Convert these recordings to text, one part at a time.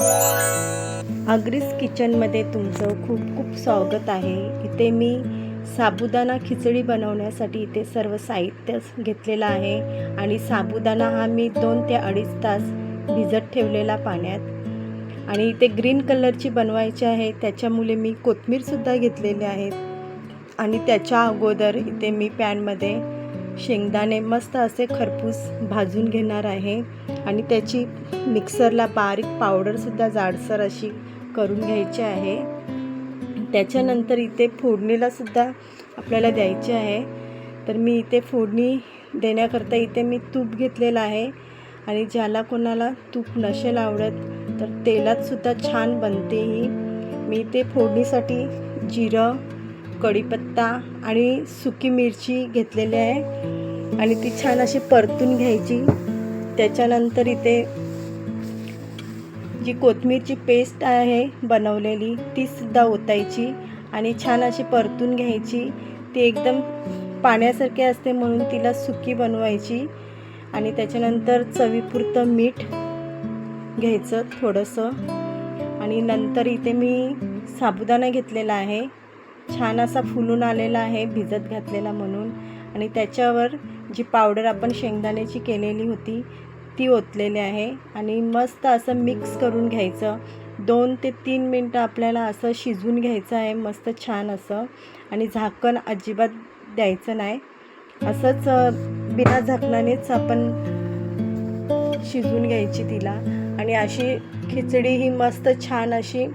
अग्रीस किचनमध्ये तुमचं खूप खूप स्वागत आहे. इथे मी साबुदाणा खिचडी बनवण्यासाठी इथे सर्व साहित्य घेतलेलं आहे आणि साबुदाणा हा मी दोन ते अडीच तास भिजत ठेवलेला पाण्यात. आणि इथे ग्रीन कलरची बनवायची आहे. त्याच्यामुळे मी कोथमीरसुद्धा घेतलेले आहेत आणि त्याच्या अगोदर इथे मी पॅनमध्ये शेंगदाणे मस्त असे खरपूस भाजून घेणार आहे. आणि त्याची मिक्सरला बारीक पावडरसुद्धा जाडसर अशी करून घ्यायची आहे. त्याच्यानंतर इथे फोडणीलासुद्धा आपल्याला द्यायची आहे. तर मी इथे फोडणी देण्याकरता इथे मी तूप घेतलेलं आहे. आणि ज्याला कोणाला तूप नसेल आवडत तर तेलातसुद्धा छान बनते ही. मी इथे फोडणीसाठी जिरं कढीपत्ता आणि सुकी मिरची घेतलेली आहे. आणि ती छान अशी परतून घ्यायची. त्याच्यानंतर इथे जी कोथमीरची पेस्ट आहे बनवलेली ती सुद्धा ओतायची आणि छान अशी परतून घ्यायची. ती एकदम पाण्यासारखी असते म्हणून तिला सुकी बनवायची. आणि त्याच्यानंतर चवीपुरतं मीठ घ्यायचं थोडंसं. आणि नंतर इथे मी साबुदाणा घेतलेला आहे. छान असा फुलून आलेला आहे भिजत घातलेला म्हणून. आणि त्याच्यावर जी पावडर आपण शेंगदाण्याची केलेली होती ती ओतलेली आहे. आणि मस्त असं मिक्स करून घ्यायचं. दोन ते तीन मिनटं आपल्याला असं शिजून घ्यायचं आहे मस्त छान असं. आणि झाकण अजिबात द्यायचं नाही. असंच बिना झाकणानेच आपण शिजून घ्यायची तिला. आणि अशी खिचडी ही मस्त छान अशी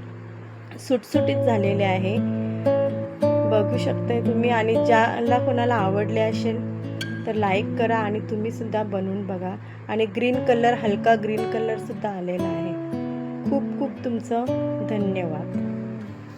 सुटसुटीत झालेली आहे. बघू शकताय तुम्ही आणि ज्याला कोणाला आवडले असेल तर लाईक करा आणि तुम्हीसुद्धा बनवून बघा. आणि ग्रीन कलर हलका ग्रीन कलरसुद्धा आलेला आहे. खूप खूप तुमचं धन्यवाद.